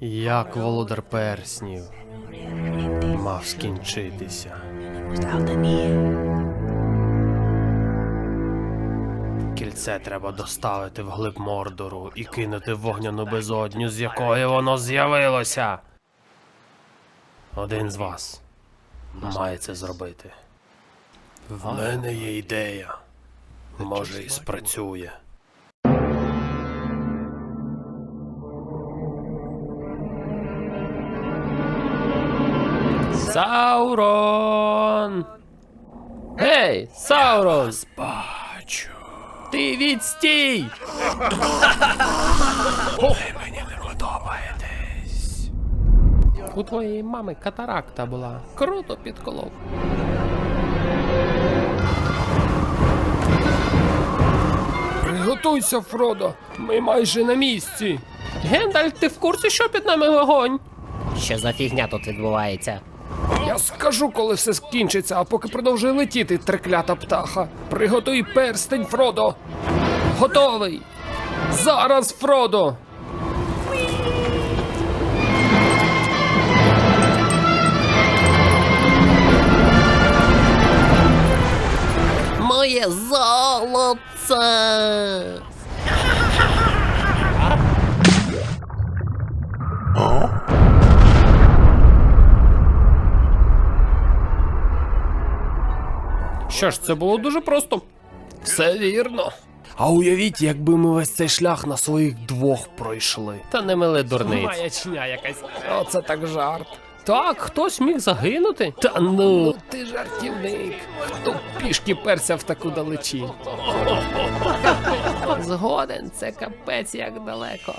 Як володар перснів мав скінчитися. Кільце треба доставити в глиб Мордору і кинути в вогняну безодню, з якої воно з'явилося. Один з вас має це зробити. В мене є ідея. Може, і спрацює. Саурон! Гей, Саурон! Бачу. Ти відстій! Ви мені не подобаєтесь. У твоєї мами катаракта була. Круто підколов. Приготуйся, Фродо. Ми майже на місці. Гендальф, ти в курсі, що під нами вогонь? Що за фігня тут відбувається? Я скажу, коли все скінчиться, а поки продовжує летіти треклята птаха. Приготуй перстень, Фродо. Готовий. Зараз, Фродо. Моє золоце! Що ж, це було дуже просто. Все вірно. А уявіть, якби ми весь цей шлях на своїх двох пройшли. Та не мили дурниць. Маячня якась. Оце так жарт. Так, хтось міг загинути. Та ну, ти жартівник. Хто пішки перся в таку далечінь? Згоден, це капець як далеко.